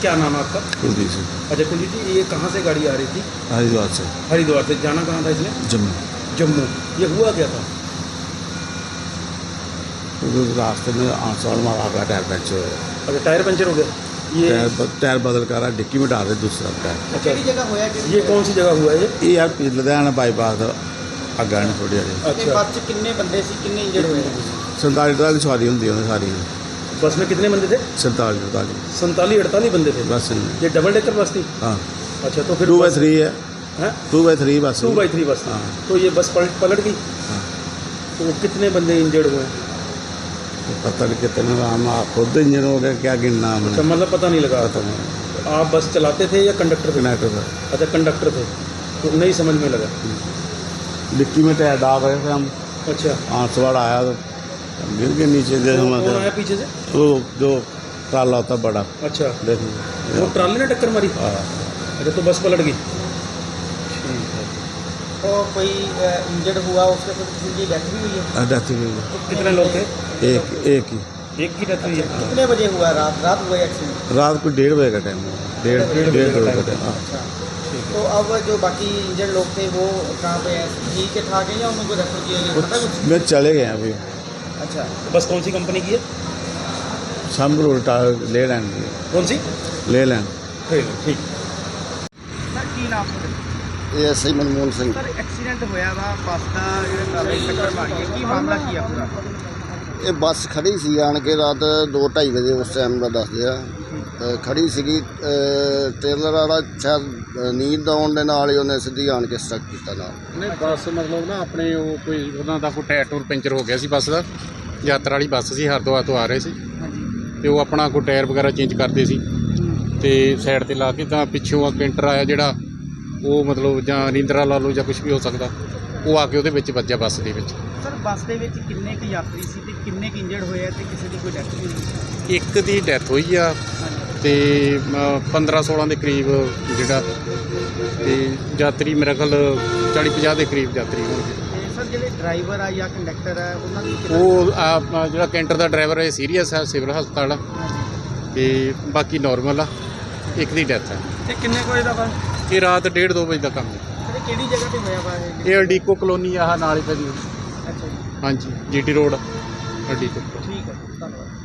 क्या नाम है आपका? कुलदीप सिंह। अच्छा कुलजीत जी ये कहाँ से गाड़ी आ रही थी? हरिद्वार से। हरिद्वार से। जाना कहाँ था इसने? जम्मू। जम्मू। ये हुआ क्या था? उस रास्ते में आंसवाड़ मारा का टायर पंचर होया अच्छा टायर पंचर हो गया ये टायर ब- टायर बदल कर रहा डिक्की में डाल रहे दूसरा टायर अच्छा ਜਗ੍ਹਾ ਹੋਇਆ ਕਿ ये कौन सी जगह हुआ है ये ਇਹ ਯਾਰ ਪੀ ਲੁਧਿਆਣਾ ਬਾਈਪਾਸ ਦਾ ਅੱਗਾ ਨਹੀਂ ਥੋੜੀ ਜਿਹੀ ਤੇ अच्छा ਬੱਸ 'ਚ ਕਿੰਨੇ ਬੰਦੇ ਸੀ ਕਿੰਨੇ ਇੰਜਰਡ ਹੋਏ 47 ਟਰਾਲੀ ਸਵਾਰੀ ਹੁੰਦੀ ਉਹਨੇ ਸਾਰੀ बस में कितने बंदे थे 47 टराली संताली अड़तालीस बंदे थे बस इनमें। ये डबल डेकर बस थी हाँ अच्छा तो फिर टू बाई थ्री है है टू बाई थ्री बस टू बाई थ्री बस थी हाँ। तो ये बस पलट पलट गई हाँ। तो कितने बंदे इंजर्ड हुए हैं तो पता नहीं कितने हम आप खुद इंजन हो गया क्या गिनना अच्छा हमने मतलब पता नहीं लगा। पता नहीं। आप बस चलाते थे या कंडक्टर थे? कनेक्टर था। अच्छा कंडक्टर थे। तो नहीं समझ में लगा। डिक्की में टायर डाल रहे थे हम। अच्छा। आंसवाड़ आया तो गिर के नीचे आया हमारे पीछे से? वो जो ताला होता बड़ा। अच्छा। देखो वो ट्राली ने टक्कर मारी? हाँ। अच्छा तो बस पलट गई। को कोई इंजर्ड हुआ उसके फिर किसी की डेथ भी हुई है? हाँ, डेथ हुई। है तो कितने लोग थे? एक एक ही। एक ही डेथ हुई है? कितने बजे हुआ? रात रात हुआ एक्सीडेंट? रात को डेढ़ बजे का टाइम हुआ। डेढ़ डेढ़ बजे का टाइम हाँ। अच्छा। तो अब जो बाकी इंजर्ड लोग थे वो कहाँ पे ठीक है ठाक है या उनको रेफर किया गया? मैं चले गए अभी। अच्छा तो बस कौन सी कंपनी की है? शामू उल्टा ले लैंड कौन सी? ले लैंड ठीक। ठीक सर की नाम SI Manmohan Singh. Sir accident ਹੋਇਆ ਵਾ ਬੱਸ ਦਾ ਜਿਹੜਾ ਟਰਾਲੇ ਟੱਕਰ ਮਾਰ ਗਈ ਕੀ ਮਾਮਲਾ ਕੀ ਆ ਪੂਰਾ? ਇਹ ਬੱਸ ਖੜੀ ਸੀ ਆਣ ਕੇ ਰਾਤ 2:30 ਵਜੇ ਉਸ ਟਾਈਮ ਦਾ ਦੱਸਦੇ ਆ। ਤੇ ਖੜੀ ਸੀਗੀ ਅਹ, ਟ੍ਰੇਲਰ ਵਾਲਾ ਸ਼ਾਇਦ ਨੀਂਦ ਆਉਣ ਦੇ ਨਾਲ ਹੀ ਉਹਨੇ ਸਿੱਧੀ ਆਣ ਕੇ ਸਟਕ ਕੀਤਾ ਨਾਲ। ਨਹੀਂ ਬੱਸ ਮਤਲਬ ਨਾ ਆਪਣੇ ਉਹ ਕੋਈ ਉਹਨਾਂ ਦਾ ਕੋਈ ਟਾਇਰ ਟੂਰ ਪੈਂਚਰ ਹੋ ਗਿਆ ਸੀ ਬੱਸ ਦਾ। ਯਾਤਰਾ ਵਾਲੀ ਬੱਸ ਸੀ ਹਰਿਦੁਆਰ ਤੋਂ ਆ ਰਹੇ ਸੀ। ਤੇ ਉਹ ਆਪਣਾ ਕੋਈ ਟਾਇਰ ਵਗੈਰਾ ਚੇਂਜ ਕਰਦੇ ਸੀ। ਤੇ ਸਾਈਡ ਤੇ ਲਾ ਕੇ ਤਾਂ ਪਿੱਛੋਂ ਆ ਕੈਂਟਰ ਆਇਆ ਜਿਹੜਾ ਉਹ ਮਤਲਬ ਜਾਂ ਰਿੰਦਰਾ ਲਾ ਲਓ ਜਾਂ ਕੁਝ ਵੀ ਹੋ ਸਕਦਾ ਉਹ ਆ ਕੇ ਉਹਦੇ ਵਿੱਚ ਵੱਜਿਆ ਬੱਸ ਦੇ ਵਿੱਚ। ਸਰ ਬੱਸ ਦੇ ਵਿੱਚ ਕਿੰਨੇ ਕੁ ਯਾਤਰੀ ਸੀ ਤੇ ਕਿੰਨੇ ਕੁ ਇੰਜਰਡ ਹੋਏ ਆ ਤੇ ਕਿਸੇ ਦੀ ਕੋਈ ਡੈਥ ਵੀ ਹੋਈ? ਇੱਕ ਦੀ ਡੈਥ ਹੋਈ ਆ ਤੇ 15 16 ਦੇ ਕਰੀਬ ਜਿਹੜਾ ਤੇ ਯਾਤਰੀ ਮੇਰੇ ਖਿਆਲ 40 50 ਦੇ ਕਰੀਬ ਯਾਤਰੀ ਹੋਣਗੇ ਤੇ ਸਰ ਜਿਹੜੇ ਡਰਾਈਵਰ ਆ ਜਾਂ ਕੰਡਕਟਰ ਆ ਉਹਨਾਂ ਦੀ ਕਿੰਨਾ ਉਹ ਆ ਜਿਹੜਾ ਕੈਂਟਰ ਦਾ ਡਰਾਈਵਰ ਹੈ ਸੀਰੀਅਸ ਹੈ ਸਿਵਲ ਹਸਪਤਾਲ ਆ। ਤੇ ਬਾਕੀ ਨਾਰਮਲ ਆ ਇੱਕ ਦੀ ਡੈਥ ਹੈ ਤੇ ਕਿੰਨੇ ਕੋਈ ਦਾ ਇਹ ਰਾਤ 1:30 2 ਵਜੇ ਦਾ ਕੰਮ ਹੈ। ਤੇ ਕਿਹੜੀ ਜਗ੍ਹਾ ਤੇ ਹੋਇਆ ਵਾ ਇਹ? ਇਹ ਅਲਡੀਕੋ ਕਲੋਨੀ ਆ ਆਹ ਨਾਲ ਹੀ ਪੈਂਦੀ ਅੱਛਾ ਜੀ। ਹਾਂਜੀ ਜੀਟੀ ਰੋਡ ਅਲਡੀਕੋ। ਠੀਕ ਹੈ ਧੰਨਵਾਦ।